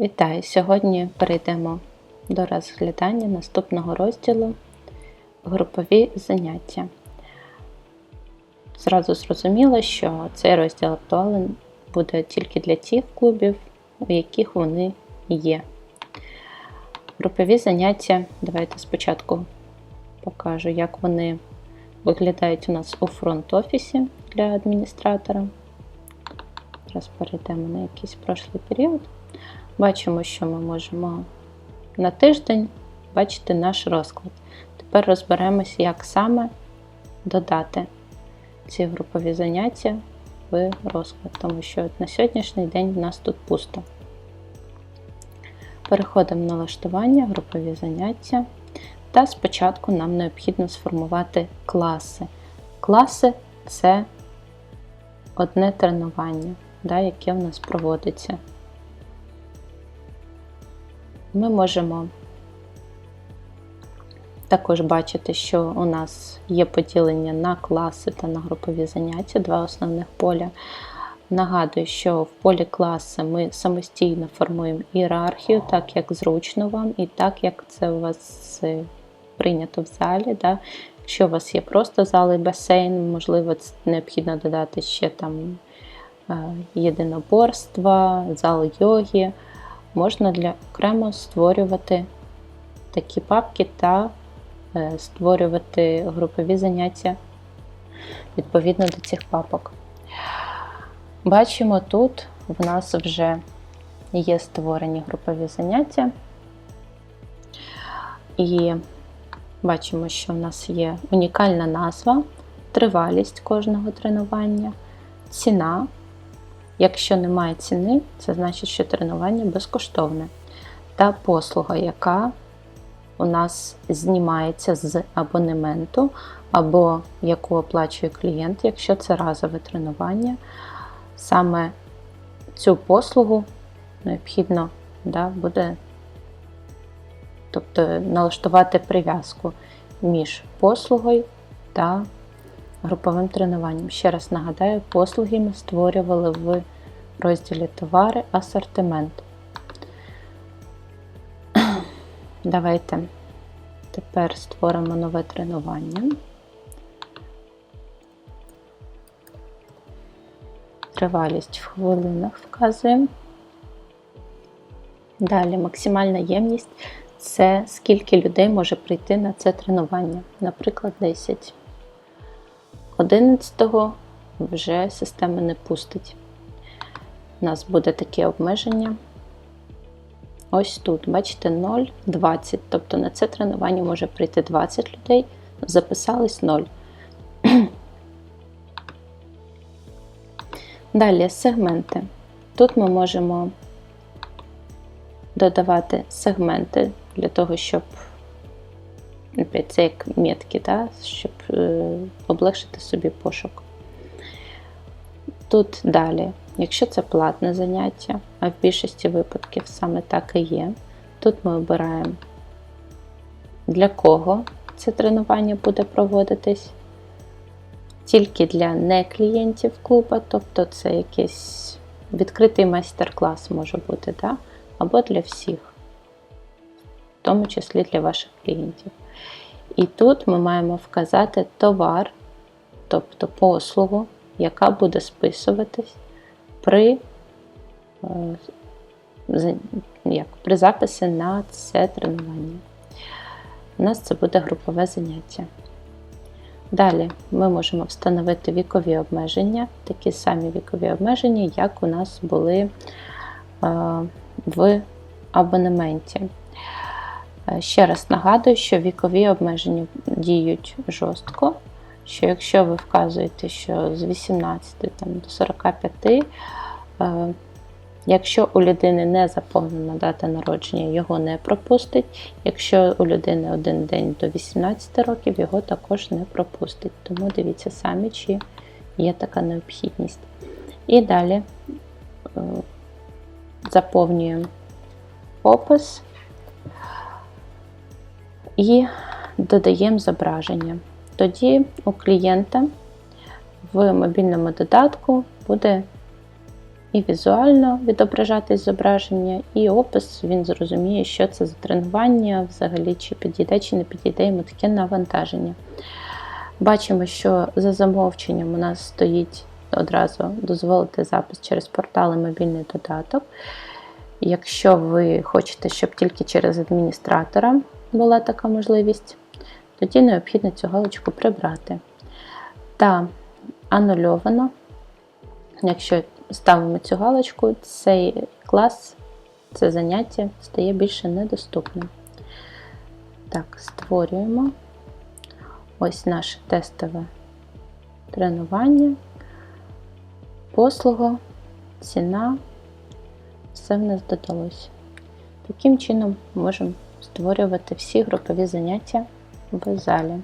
Вітаю! Сьогодні перейдемо до розглядання наступного розділу групові заняття. Зразу зрозуміло, що цей розділ актуален буде тільки для тих клубів, у яких вони є. Групові заняття, давайте спочатку покажу, як вони виглядають у нас у фронт-офісі для адміністратора. Зараз перейдемо на якийсь прошлий період. Бачимо, що ми можемо на тиждень бачити наш розклад. Тепер розберемося, як саме додати ці групові заняття в розклад, тому що на сьогоднішній день в нас тут пусто. Переходимо на налаштування, групові заняття. Та спочатку нам необхідно сформувати класи. Класи це одне тренування, яке в нас проводиться. Ми можемо також бачити, що у нас є поділення на класи та на групові заняття, два основних поля. Нагадую, що в полі класи ми самостійно формуємо ієрархію, так як зручно вам, і так, як це у вас прийнято в залі. Да? Якщо у вас є просто зал і басейн, можливо, це необхідно додати ще там єдиноборства, зал йоги. Можна для окремо створювати такі папки та створювати групові заняття відповідно до цих папок. Бачимо, тут в нас вже є створені групові заняття, і бачимо, що в нас є унікальна назва, тривалість кожного тренування, ціна. Якщо немає ціни, це значить, що тренування безкоштовне. Та послуга, яка у нас знімається з абонементу, або яку оплачує клієнт, якщо це разове тренування. Саме цю послугу необхідно да, буде тобто, налаштувати прив'язку між послугою та груповим тренуванням. Ще раз нагадаю, послуги ми створювали в розділі товари, асортимент. Давайте тепер створимо нове тренування. Тривалість в хвилинах вказуємо. Далі максимальна ємність це скільки людей може прийти на це тренування, наприклад, 10. 11-го вже система не пустить. У нас буде таке обмеження. Ось тут, бачите, 0, 20. Тобто на це тренування може прийти 20 людей, записались 0. Далі сегменти. Тут ми можемо додавати сегменти для того, щоб це як метки, да? щоб е, облегшити собі пошук. Тут далі, якщо це платне заняття, а в більшості випадків саме так і є, тут ми обираємо, для кого це тренування буде проводитись. Тільки для не клієнтів клуба, тобто це якийсь відкритий майстер-клас може бути, да? або для всіх, в тому числі для ваших клієнтів. І тут ми маємо вказати товар, тобто послугу, яка буде списуватись при як, при записі на це тренування. У нас це буде групове заняття. Далі ми можемо встановити вікові обмеження, такі самі вікові обмеження, як у нас були в абонементі. Ще раз нагадую, що вікові обмеження діють жорстко, що якщо ви вказуєте, що з 18 там, до 45, якщо у людини не заповнена дата народження, його не пропустить. Якщо у людини один день до 18 років, його також не пропустить. Тому дивіться самі, чи є така необхідність. І далі заповнюємо опис і додаємо зображення. Тоді у клієнта в мобільному додатку буде і візуально відображатись зображення, і опис він зрозуміє, що це за тренування, взагалі, чи підійде, чи не підійде йому таке навантаження. Бачимо, що за замовченням у нас стоїть одразу дозволити запис через портал і мобільний додаток. Якщо ви хочете, щоб тільки через адміністратора була така можливість, тоді необхідно цю галочку прибрати. Та анульовано, якщо ставимо цю галочку, цей клас, це заняття стає більше недоступним. Так, створюємо ось наше тестове тренування, послуга, ціна, все в нас додалося. Таким чином можемо створювати всі групові заняття в залі.